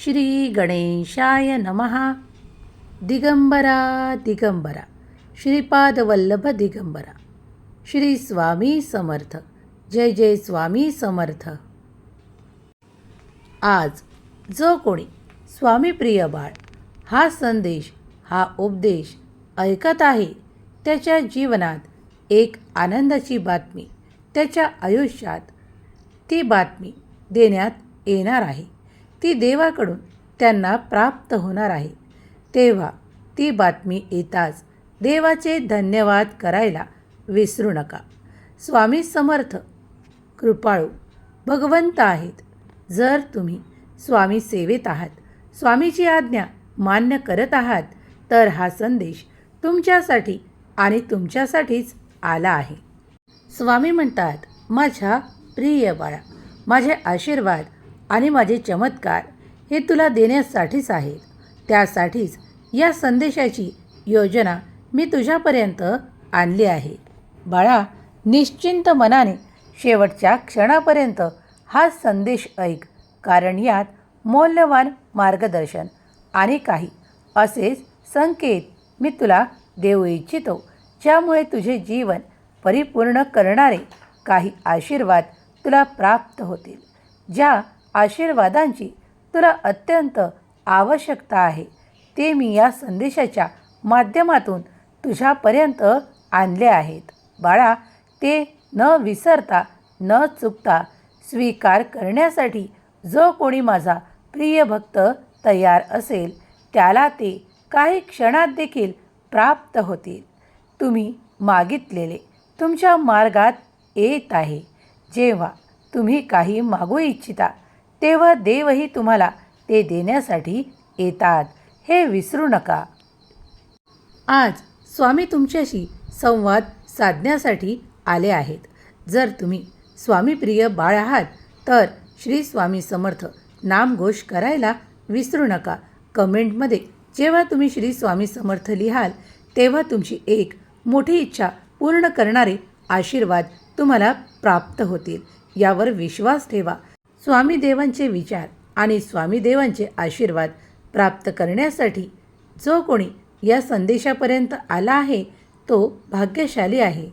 श्री गणेशाय नमः। दिगंबरा दिगंबरा। श्रीपादवल्लभ दिगंबरा। श्री स्वामी समर्थ। जय जय स्वामी समर्थ। आज जो कोणी स्वामीप्रिय बाळ हा संदेश हा उपदेश ऐकत आहे त्याच्या जीवनात एक आनंदाची बातमी त्याच्या आयुष्यात ती बातमी देण्यात येणार आहे. ती देवाकडून त्यांना प्राप्त होणार आहे. तेव्हा ती बातमी येताच देवाचे धन्यवाद करायला विसरू नका. स्वामी समर्थ कृपाळू भगवंत आहेत. जर तुम्ही स्वामी सेवेत आहात स्वामीची आज्ञा मान्य करत आहात तर हा संदेश तुमच्यासाठी आणि तुमच्यासाठीच आला आहे. स्वामी म्हणतात माझ्या प्रिय बाळा माझे आशीर्वाद आणि माझे चमत्कार हे तुला देण्यासाठीच आहेत. त्यासाठीच या संदेशाची योजना मी तुझ्यापर्यंत आणली आहे. बाळा निश्चिंत मनाने शेवटच्या क्षणापर्यंत हा संदेश ऐक कारण यात मौल्यवान मार्गदर्शन आणि काही असेच संकेत मी तुला देऊ इच्छितो ज्यामुळे तुझे जीवन परिपूर्ण करणारे काही आशीर्वाद तुला प्राप्त होतील ज्या आशीर्वादांची तुला अत्यंत आवश्यकता आहे. ते मी या संदेशाच्या माध्यमातून तुझ्यापर्यंत आणले आहेत. बाळा ते न विसरता न चुकता स्वीकार करण्यासाठी जो कोणी माझा प्रिय भक्त तयार असेल त्याला ते काही क्षणात देखील प्राप्त होतील. तुम्ही मागितलेले तुमच्या मार्गात येत आहे. जेव्हा तुम्ही काही मागू इच्छिता तेव्हा देवही तुम्हाला ते देण्यासाठी येतात. हे विसरू नका. आज स्वामी तुमच्याशी संवाद साधण्यासाठी आले आहेत. जर तुम्ही स्वामीप्रिय बाळ आहात तर श्री स्वामी समर्थ नामघोष करायला विसरू नका. कमेंटमध्ये जेव्हा तुम्ही श्री स्वामी समर्थ लिहाल तेव्हा तुमची एक मोठी इच्छा पूर्ण करणारे आशीर्वाद तुम्हाला प्राप्त होतील. यावर विश्वास ठेवा. स्वामी देवांचे विचार आणि स्वामी देवांचे आशीर्वाद प्राप्त करण्यासाठी जो कोणी या संदेशापर्यंत आला आहे तो भाग्यशाली आहे.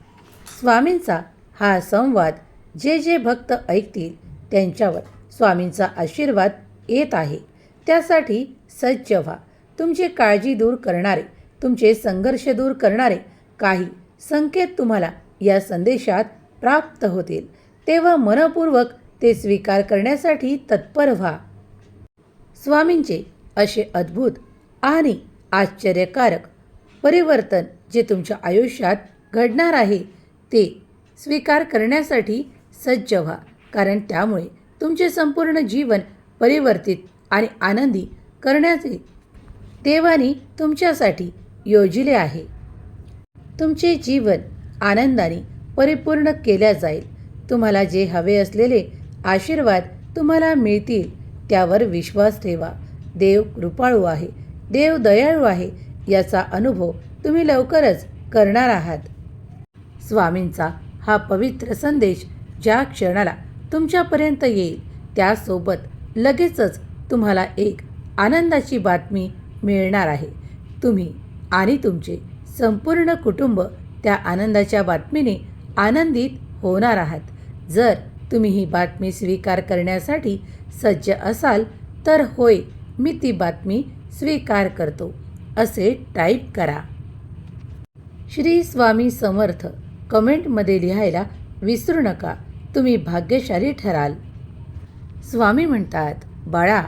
स्वामींचा हा संवाद जे जे भक्त ऐकतील त्यांच्यावर स्वामींचा आशीर्वाद येत आहे. त्यासाठी सज्ज व्हा. तुमची काळजी दूर करणारे तुमचे संघर्ष दूर करणारे काही संकेत तुम्हाला या संदेशात प्राप्त होतील. तेव्हा मनपूर्वक ते स्वीकार करण्यासाठी तत्पर व्हा. स्वामींचे असे अद्भुत आणि आश्चर्यकारक परिवर्तन जे तुमच्या आयुष्यात घडणार आहे ते स्वीकार करण्यासाठी सज्ज व्हा. कारण त्यामुळे तुमचे संपूर्ण जीवन परिवर्तित आणि आनंदी करण्याचे देवानी तुमच्यासाठी योजिले आहे. तुमचे जीवन आनंदाने परिपूर्ण केल्या जाईल. तुम्हाला जे हवे असलेले आशीर्वाद तुम्हाला मिळतील त्यावर विश्वास ठेवा. देव कृपाळू आहे देव दयाळू आहे याचा अनुभव तुम्ही लवकरच करणार आहात. स्वामींचा हा पवित्र संदेश ज्या क्षणाला तुमच्यापर्यंत येईल त्यासोबत लगेचच तुम्हाला एक आनंदाची बातमी मिळणार आहे. तुम्ही आणि तुमचे संपूर्ण कुटुंब त्या आनंदाच्या बातमीने आनंदित होणार आहात. जर तुम्ही ही बातमी स्वीकार करण्यासाठी सज्ज असाल तर होय मी ती बातमी स्वीकार करतो. असे टाईप करा. श्री स्वामी समर्थ कमेंटमध्ये लिहायला विसरू नका. तुम्ही भाग्यशाली ठराल. स्वामी म्हणतात बाळा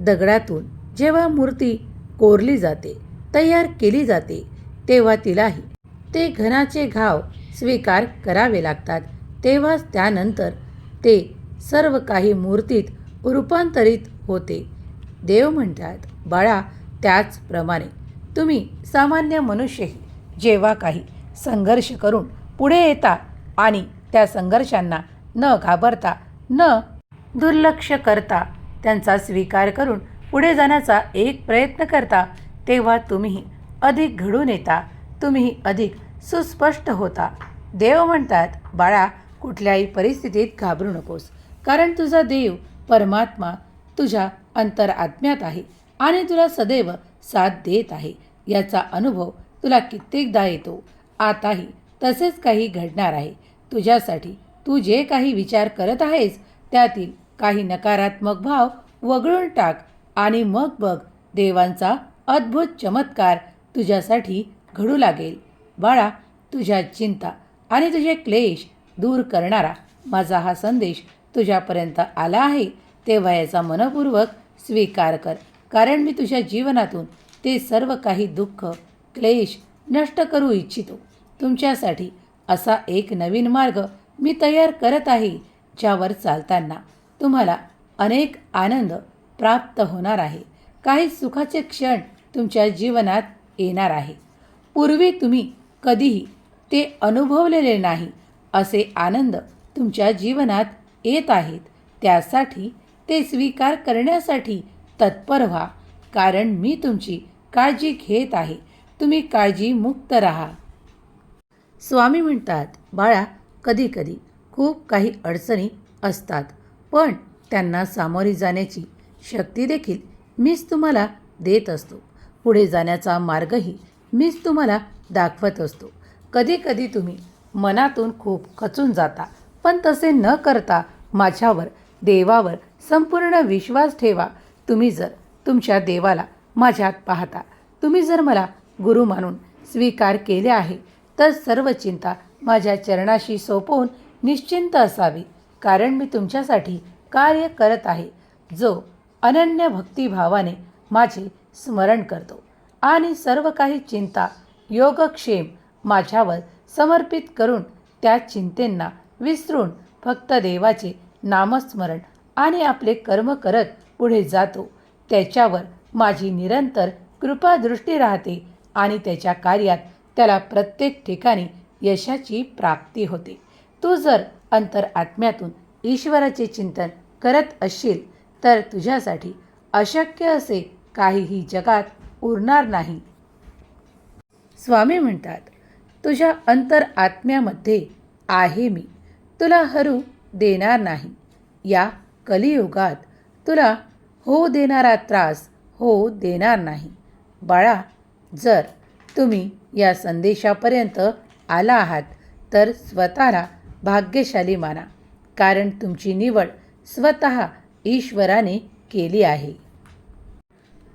दगडातून जेव्हा मूर्ती कोरली जाते तयार केली जाते तेव्हा तिलाही ते घनाचे घाव स्वीकार करावे लागतात. तेव्हाच त्यानंतर ते सर्व काही मूर्तीत रूपांतरित होते. देव म्हणतात बाळा त्याचप्रमाणे तुम्ही सामान्य मनुष्यही जेव्हा काही संघर्ष करून पुढे येता आणि त्या संघर्षांना न घाबरता न दुर्लक्ष करता त्यांचा स्वीकार करून पुढे जाण्याचा एक प्रयत्न करता तेव्हा तुम्ही अधिक घडून येता तुम्ही अधिक सुस्पष्ट होता. देव म्हणतात बाळा कुठल्याही परिस्थितीत घाबरू नकोस. कारण तुझा देव परमात्मा तुझ्या अंतरआत्म्यात आहे आणि तुला सदैव साथ देत आहे. याचा अनुभव तुला कित्येकदा येतो. आताही तसेच काही घडणार आहे. तुझ्यासाठी तू जे काही विचार करत आहेस त्यातील काही नकारात्मक भाव वगळून टाक आणि मग बघ देवांचा अद्भुत चमत्कार तुझ्यासाठी घडू लागेल. बाळा तुझ्या चिंता आणि तुझे क्लेश दूर करणारा माझा हा संदेश तुझ्यापर्यंत आला आहे तेव्हा याचा मनपूर्वक स्वीकार कर. कारण मी तुझ्या जीवनातून ते सर्व काही दुःख क्लेश नष्ट करू इच्छितो. तुमच्यासाठी असा एक नवीन मार्ग मी तयार करत आहे ज्यावर चालताना तुम्हाला अनेक आनंद प्राप्त होणार आहे. काही सुखाचे क्षण तुमच्या जीवनात येणार आहे. पूर्वी तुम्ही कधीही ते अनुभवलेले नाही असे आनंद तुमच्या जीवनात येत आहेत. त्यासाठी ते स्वीकार करण्यासाठी तत्पर व्हा कारण मी तुमची काळजी घेत आहे. तुम्ही काळजीमुक्त राहा. स्वामी म्हणतात बाळा कधीकधी खूप काही अडचणी असतात पण त्यांना सामोरी जाण्याची शक्ती देखील मीच तुम्हाला देत असतो. पुढे जाण्याचा मार्गही मीच तुम्हाला दाखवत असतो. कधीकधी तुम्ही मनातून खूप खचून जाता. पण तसे न करता माझ्यावर देवावर संपूर्ण विश्वास ठेवा. तुम्ही जर तुमच्या देवाला माझ्यात पाहता तुम्ही जर मला गुरु मानून स्वीकार केले आहे तर सर्व चिंता माझ्या चरणाशी सोपवून निश्चिंत असावी कारण मी तुमच्यासाठी कार्य करत आहे जो अनन्य भक्तिभावाने माझे स्मरण करतो. आणि सर्व काही चिंता योगक्षेम माझ्यावर समर्पित करून त्या चिंतेंना विसरून फक्त देवाचे नामस्मरण आणि आपले कर्म करत पुढे जातो. त्याच्यावर माझी निरंतर कृपादृष्टी राहते आणि त्याच्या कार्यात त्याला प्रत्येक ठिकाणी यशाची प्राप्ती होते. तू जर अंतरआत्म्यातून ईश्वराचे चिंतन करत असशील तर तुझ्यासाठी अशक्य असे काहीही जगात उरणार नाही. स्वामी म्हणतात तुझ्या अंतर आत्म्यामध्ये आहे मी. तुला हरू देणार नाही. या कलियुगात तुला हो देणारा त्रास हो देणार नाही. बाळा जर तुम्ही या संदेशापर्यंत आला आहात तर स्वतःला भाग्यशाली माना कारण तुमची निवड स्वतः ईश्वराने केली आहे.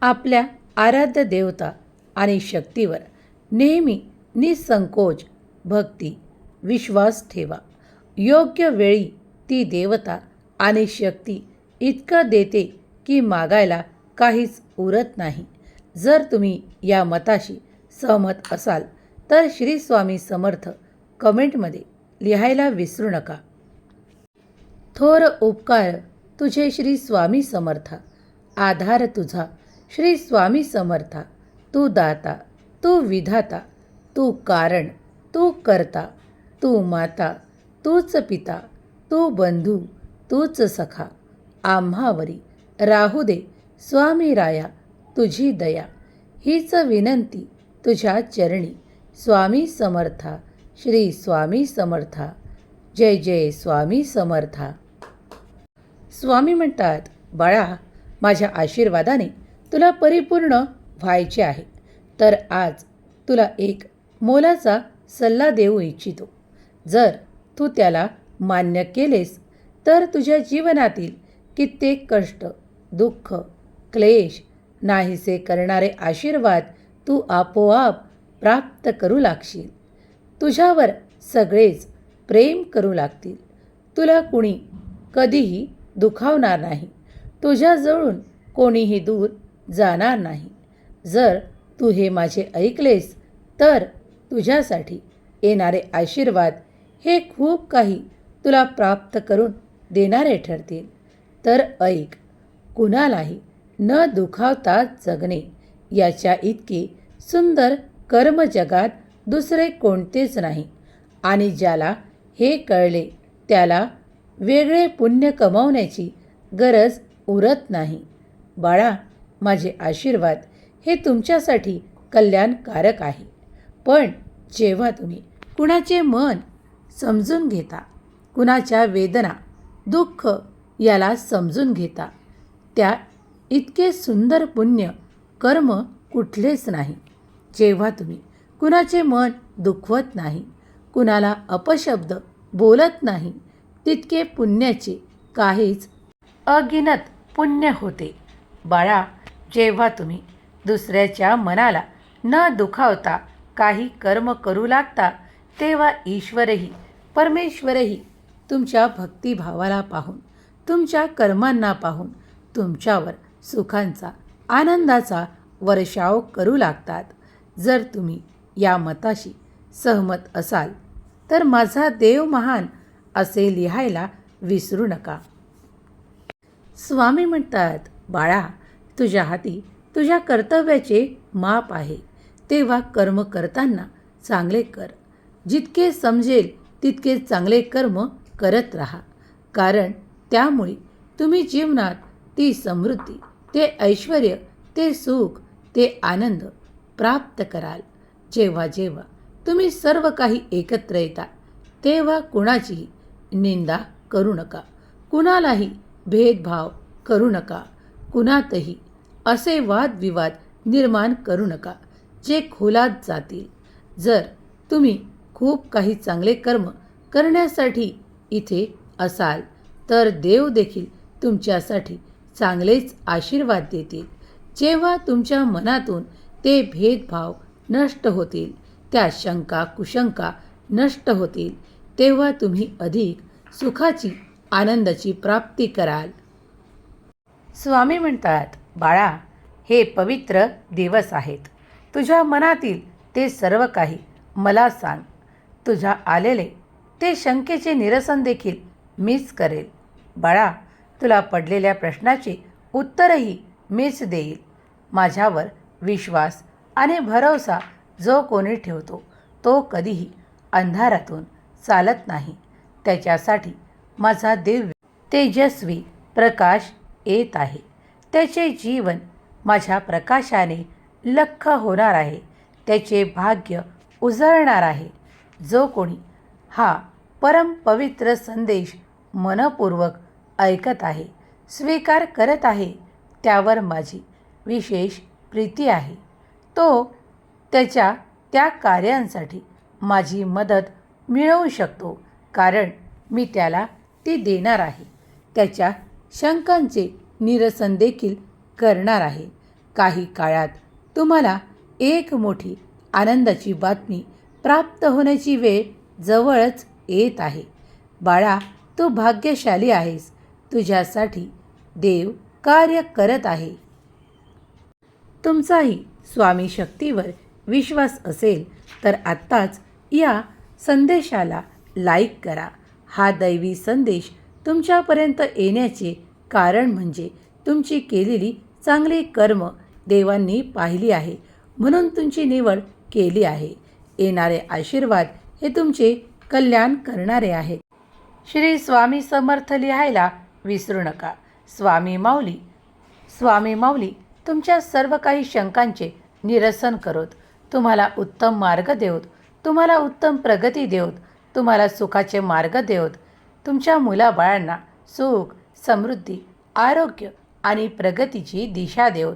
आपल्या आराध्य देवता आणि शक्तीवर नेहमी निसंकोच भक्ती विश्वास ठेवा. योग्य वेळी ती देवता आणि शक्ती इतकं देते की मागायला काहीच उरत नाही. जर तुम्ही या मताशी सहमत असाल तर श्री स्वामी समर्थ कमेंटमध्ये लिहायला विसरू नका. थोर उपकार तुझे श्री स्वामी समर्था आधार तुझा. श्री स्वामी समर्था तू दाता तू विधाता तू कारण तू करता तू माता तूच पिता तू बंधू तूच सखा आम्हावरी राहू दे स्वामी राया तुझी दया. हीच विनंती तुझ्या चरणी स्वामी समर्था श्री स्वामी समर्था. जय जय स्वामी समर्था. स्वामी म्हणतात बाळा माझ्या आशीर्वादाने तुला परिपूर्ण व्हायचे आहे. तर आज तुला एक मोलाचा सल्ला देऊ इच्छितो. जर तू त्याला मान्य केलेस तर तुझ्या जीवनातील कित्येक कष्ट दुःख क्लेश नाहीसे करणारे आशीर्वाद तू आपोआप प्राप्त करू लागशील. तुझ्यावर सगळेच प्रेम करू लागतील. तुला कुणी कधीही दुखावणार नाही. तुझ्याजवळून कोणीही दूर जाणार नाही. जर तू हे माझे ऐकलेस तर तुझ्यासाठी येणारे आशीर्वाद हे खूप काही तुला प्राप्त करून देणारे ठरतील. तर ऐक कुणालाही न दुखावता जगणे याच्या इतके सुंदर कर्म जगात दुसरे कोणतेच नाही. आणि ज्याला हे कळले त्याला वेगळे पुण्य कमावण्याची गरज उरत नाही. बाळा माझे आशीर्वाद हे तुमच्यासाठी कल्याणकारक आहे. पण जेव्हा तुम्ही कुणाचे मन समजून घेता कुणाच्या वेदना दुःख याला समजून घेता त्या इतके सुंदर पुण्य कर्म कुठलेच नाही. जेव्हा तुम्ही कुणाचे मन दुखवत नाही कुणाला अपशब्द बोलत नाही तितके पुण्याचे काहीच अगिनत पुण्य होते. बाळा जेव्हा तुम्ही दुसऱ्याच्या मनाला न दुखावता काही कर्म करू लागता तेव्हा ईश्वरही परमेश्वरही तुमच्या भक्तिभावाला पाहून तुमच्या कर्मांना पाहून तुमच्यावर सुखांचा आनंदाचा वर्षाव करू लागतात. जर तुम्ही या मताशी सहमत असाल तर माझा देव महान असे लिहायला विसरू नका. स्वामी म्हणतात बाळा तुझ्या हाती तुझ्या कर्तव्याचे माप आहे. तेव्हा कर्म करताना चांगले कर. जितके समजेल तितके चांगले कर्म करत राहा. कारण त्यामुळे तुम्ही जीवनात ती समृद्धी ते ऐश्वर ते सुख ते आनंद प्राप्त कराल. जेव्हा जेव्हा तुम्ही सर्व काही एकत्र येता तेव्हा कुणाचीही निंदा करू नका. कुणालाही भेदभाव करू नका. कुणातही असे वादविवाद निर्माण करू नका. जे खोलात जातील. जर तुम्ही खूप काही चांगले कर्म करण्यासाठी इथे असाल तर देव देखील तुमच्यासाठी चांगलेच आशीर्वाद देतील. जेव्हा तुमच्या मनातून ते भेदभाव नष्ट होतील त्या शंका कुशंका नष्ट होतील तेव्हा तुम्ही अधिक सुखाची आनंदाची प्राप्ती कराल. स्वामी म्हणतात बाळा हे पवित्र दिवस आहेत. तुझ्या मनातील ते सर्व काही मला सांग. तुझ्या आलेले ते शंकेचे निरसन देखील मीच करेल. बाळा तुला पडलेल्या प्रश्नाचे उत्तरही मीच देईल. माझ्यावर विश्वास आणि भरवसा जो कोणी ठेवतो तो कधीही अंधारातून चालत नाही. त्याच्यासाठी माझा दिव्य तेजस्वी प्रकाश येत आहे. त्याचे जीवन माझ्या प्रकाशाने लख्ख होणार आहे. त्याचे भाग्य उजळणार आहे. जो कोणी हा परम पवित्र संदेश मनपूर्वक ऐकत आहे स्वीकार करत आहे त्यावर माझी विशेष प्रीती आहे. तो त्याच्या त्या कार्यांसाठी माझी मदत मिळवू शकतो कारण मी त्याला ती देणार आहे. त्याच्या शंकांचे निरसन देखील करणार आहे. काही काळात तुम्हाला एक मोठी आनंदाची बातमी प्राप्त होण्याची वेळ जवळच येत आहे. बाळा तू भाग्यशाली आहेस. तुझ्यासाठी देव कार्य करत आहे. तुमचाही स्वामी शक्तीवर विश्वास असेल तर आत्ताच या संदेशाला लाईक करा. हा दैवी संदेश तुमच्यापर्यंत येण्याचे कारण म्हणजे तुमची केलेली चांगली कर्म देवांनी पाहिली आहे. म्हणून तुमची निवड केली आहे. येणारे आशीर्वाद हे तुमचे कल्याण करणारे आहेत. श्री स्वामी समर्थ लिहायला विसरू नका. स्वामी माऊली स्वामी माऊली तुमच्या सर्व काही शंकांचे निरसन करोत. तुम्हाला उत्तम मार्ग देऊत तुम्हाला उत्तम प्रगती देऊत तुम्हाला सुखाचे मार्ग देवत. तुमच्या मुलाबाळांना सुख समृद्धी आरोग्य आणि प्रगतीची दिशा देवत.